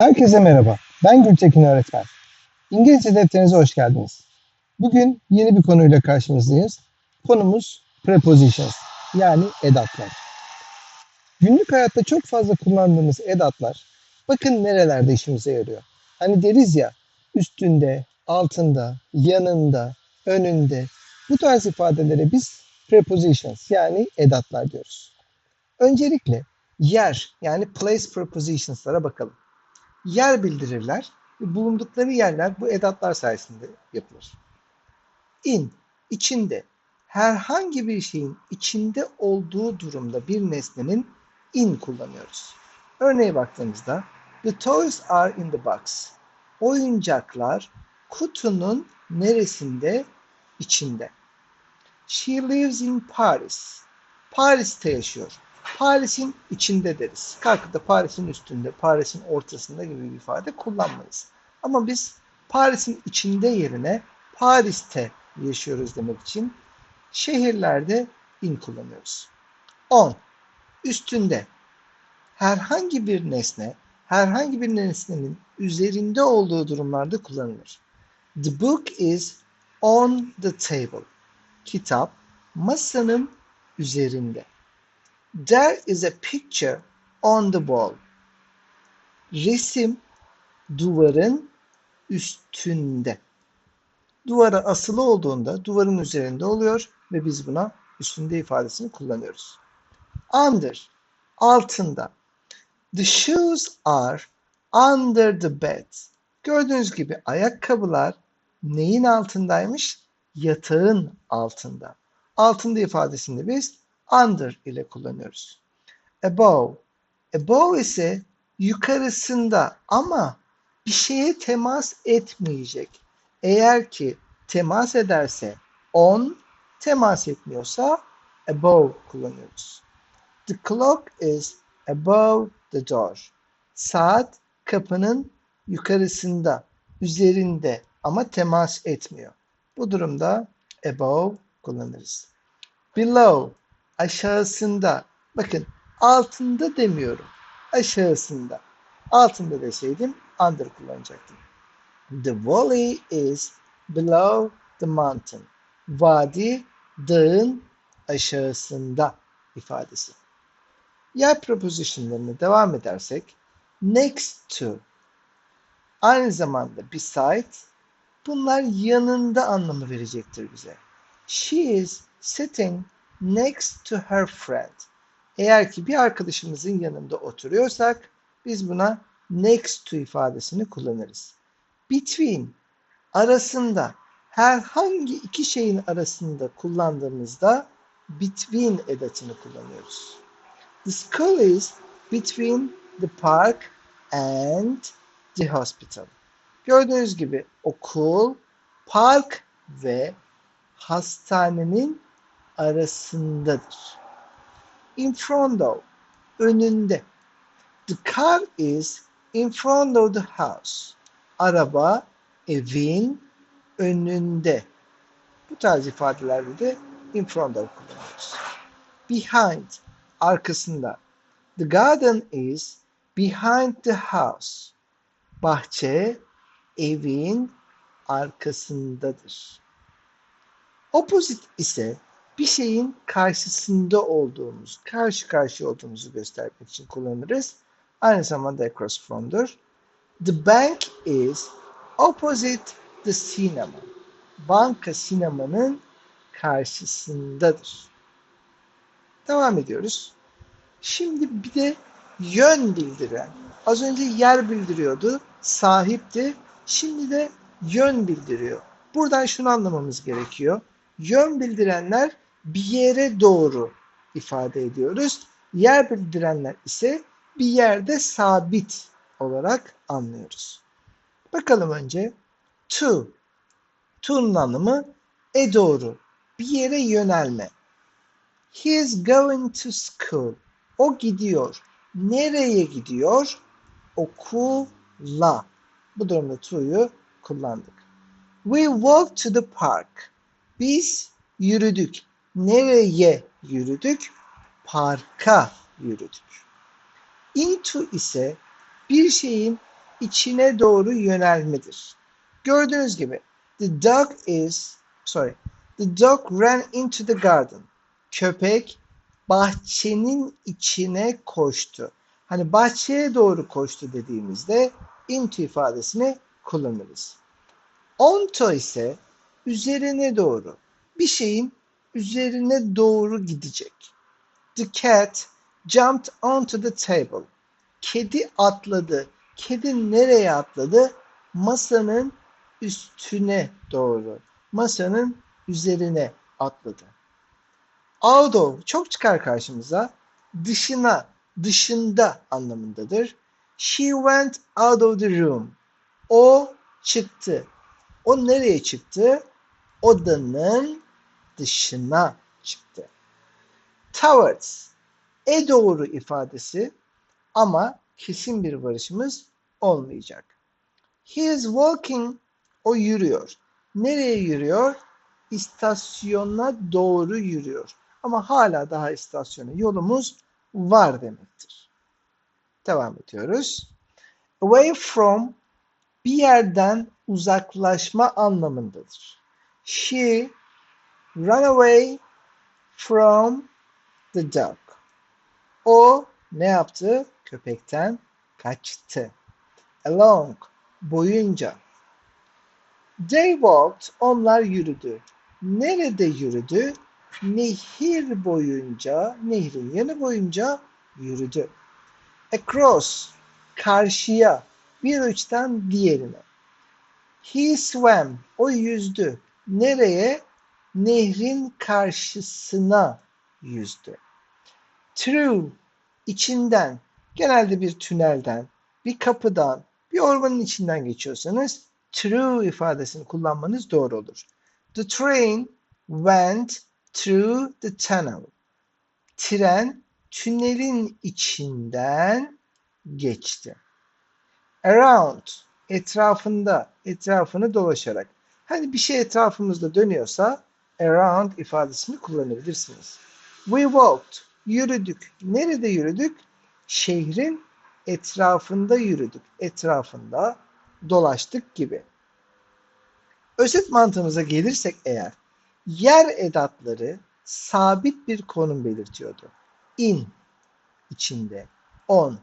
Herkese merhaba. Ben Gültekin öğretmen. İngilizce defterinize hoş geldiniz. Bugün yeni bir konuyla karşınızdayız. Konumuz prepositions yani edatlar. Günlük hayatta çok fazla kullandığımız edatlar bakın nerelerde işimize yarıyor. Hani deriz ya üstünde, altında, yanında, önünde bu tarz ifadelere biz prepositions yani edatlar diyoruz. Öncelikle yer yani place prepositions'lara bakalım yer bildirirler bulundukları yerler bu edatlar sayesinde yapılır. In, içinde, herhangi bir şeyin içinde olduğu durumda bir nesnenin in kullanıyoruz. Örneğe baktığımızda The toys are in the box. Oyuncaklar kutunun neresinde? İçinde. She lives in Paris. Paris'te yaşıyor. Paris'in içinde deriz. Kalkıp da Paris'in üstünde, Paris'in ortasında gibi bir ifade kullanmayız. Ama biz Paris'in içinde yerine Paris'te yaşıyoruz demek için şehirlerde in kullanıyoruz. 10. Üstünde herhangi bir nesne, herhangi bir nesnenin üzerinde olduğu durumlarda kullanılır. The book is on the table. Kitap masanın üzerinde. There is a picture on the wall. Resim duvarın üstünde. Duvara asılı olduğunda duvarın üzerinde oluyor ve biz buna üstünde ifadesini kullanıyoruz. Under, altında. The shoes are under the bed. Gördüğünüz gibi ayakkabılar neyin altındaymış? Yatağın altında. Altında ifadesini biz under ile kullanıyoruz. Above. Above ise yukarısında ama bir şeye temas etmeyecek. Eğer ki temas ederse on, temas etmiyorsa above kullanıyoruz. The clock is above the door. Saat kapının yukarısında, üzerinde ama temas etmiyor. Bu durumda above kullanırız. Below aşağısında. Bakın altında demiyorum. Aşağısında. Altında deseydim under kullanacaktım. The valley is below the mountain. Vadi dağın aşağısında ifadesi. Yer prepositionlarına devam edersek next to aynı zamanda beside bunlar yanında anlamı verecektir bize. She is sitting next to her friend. Eğer ki bir arkadaşımızın yanında oturuyorsak biz buna next to ifadesini kullanırız. Between arasında herhangi iki şeyin arasında kullandığımızda between edatını kullanıyoruz. The school is between the park and the hospital. Gördüğünüz gibi okul, park ve hastanenin arasındadır. In front of, önünde. The car is in front of the house. Araba evin önünde. Bu tarz ifadelerde de in front of kullanıyoruz. Behind, arkasında. The garden is behind the house. Bahçe evin arkasındadır. Opposite ise bir şeyin karşısında olduğumuz, karşı karşıya olduğumuzu göstermek için kullanırız. Aynı zamanda across from'dur. The bank is opposite the cinema. Banka sinemanın karşısındadır. Devam ediyoruz. Şimdi bir de yön bildiren. Az önce yer bildiriyordu, sahipti. Şimdi de yön bildiriyor. Buradan şunu anlamamız gerekiyor. Yön bildirenler bir yere doğru ifade ediyoruz. Yer bildirenler ise bir yerde sabit olarak anlıyoruz. Bakalım önce to. To'nun anlamı e doğru, bir yere yönelme. He is going to school. O gidiyor. Nereye gidiyor? Okula. Bu durumda to'yu kullandık. We walk to the park. Biz yürüdük. Nereye yürüdük? Parka yürüdük. Into ise bir şeyin içine doğru yönelmedir. Gördüğünüz gibi the dog is sorry the dog ran into the garden. Köpek bahçenin içine koştu. Hani bahçeye doğru koştu dediğimizde into ifadesini kullanırız. Onto ise üzerine doğru. Bir şeyin üzerine doğru gidecek. The cat jumped onto the table. Kedi atladı. Kedi nereye atladı? Masanın üstüne doğru. Masanın üzerine atladı. Out of çok çıkar karşımıza. Dışına, dışında anlamındadır. She went out of the room. O çıktı. O nereye çıktı? Odanın dışına çıktı. Towards e doğru ifadesi ama kesin bir varışımız olmayacak. He is walking o yürüyor. Nereye yürüyor? İstasyona doğru yürüyor. Ama hala daha istasyona yolumuz var demektir. Devam ediyoruz. Away from bir yerden uzaklaşma anlamındadır. She run away from the dog. O ne yaptı? Köpekten kaçtı. Along boyunca. They walked onlar yürüdü. Nerede yürüdü? Nehir boyunca, nehrin yanı boyunca yürüdü. Across karşıya bir uçtan diğerine. He swam o yüzdü. Nereye? Nehrin karşısına yüzdü. Through içinden genelde bir tünelden, bir kapıdan, bir ormanın içinden geçiyorsanız through ifadesini kullanmanız doğru olur. The train went through the tunnel. Tren tünelin içinden geçti. Around etrafında, etrafını dolaşarak. Hani bir şey etrafımızda dönüyorsa around ifadesini kullanabilirsiniz. We walked yürüdük. Nerede yürüdük? Şehrin etrafında yürüdük. Etrafında dolaştık gibi. Özet mantığımıza gelirsek eğer yer edatları sabit bir konum belirtiyordu. In içinde, on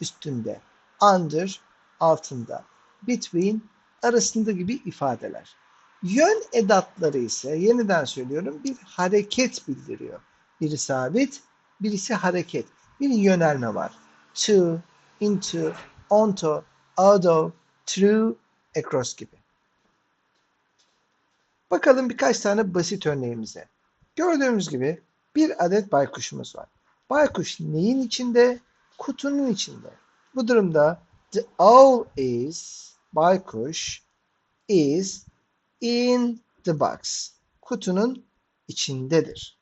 üstünde, under altında, between arasında gibi ifadeler. Yön edatları ise yeniden söylüyorum bir hareket bildiriyor. Biri sabit, birisi hareket. Bir yönelme var. To, into, onto, out of, through, across gibi. Bakalım birkaç tane basit örneğimize. Gördüğümüz gibi bir adet baykuşumuz var. Baykuş neyin içinde? Kutunun içinde. Bu durumda the owl is baykuş is in the box. Kutunun içindedir.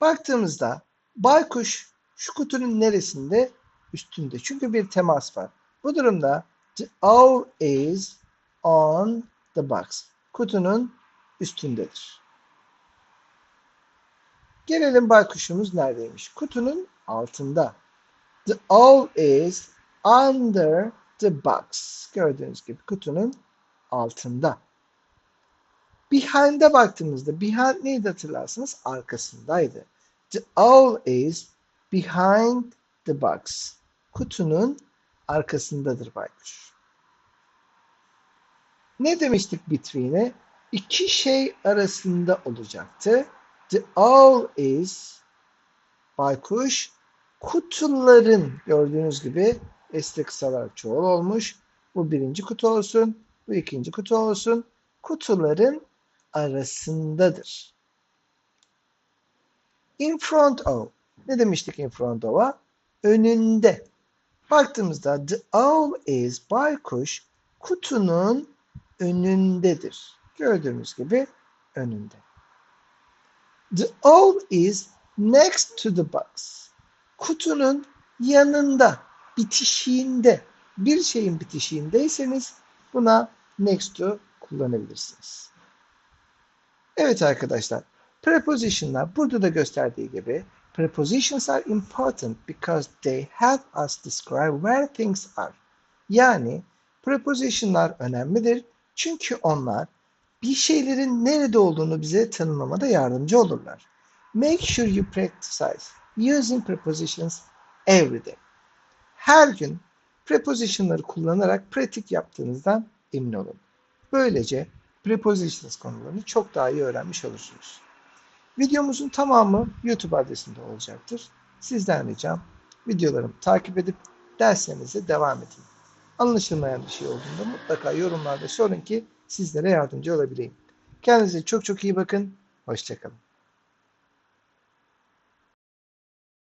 Baktığımızda baykuş şu kutunun neresinde? Üstünde. Çünkü bir temas var. Bu durumda the owl is on the box. Kutunun üstündedir. Gelelim baykuşumuz neredeymiş? Kutunun altında. The owl is under the box. Gördüğünüz gibi kutunun altında. Behind'e baktığımızda behind neydi hatırlarsınız? Arkasındaydı. The owl is behind the box. Kutunun arkasındadır baykuş. Ne demiştik between'e? İki şey arasında olacaktı. The owl is baykuş kutuların gördüğünüz gibi esli kısalar çoğul olmuş. Bu birinci kutu olsun. Bu ikinci kutu olsun. Kutuların arasındadır. In front of. Ne demiştik in front of'a? Önünde. Baktığımızda the owl is baykuş kutunun önündedir. Gördüğümüz gibi önünde. The owl is next to the box. Kutunun yanında, bitişiğinde, bir şeyin bitişiğindeyseniz buna next to kullanabilirsiniz. Evet arkadaşlar, prepositionlar burada da gösterdiği gibi prepositions are important because they help us describe where things are. Yani prepositionlar önemlidir. Çünkü onlar bir şeylerin nerede olduğunu bize tanımlamada yardımcı olurlar. Make sure you practice using prepositions every day. Her gün prepositionları kullanarak pratik yaptığınızdan emin olun. Böylece prepositions konularını çok daha iyi öğrenmiş olursunuz. Videomuzun tamamı YouTube adresinde olacaktır. Sizden ricam videolarımı takip edip derslerinize devam edin. Anlaşılmayan bir şey olduğunda mutlaka yorumlarda sorun ki sizlere yardımcı olabileyim. Kendinize çok çok iyi bakın. Hoşçakalın.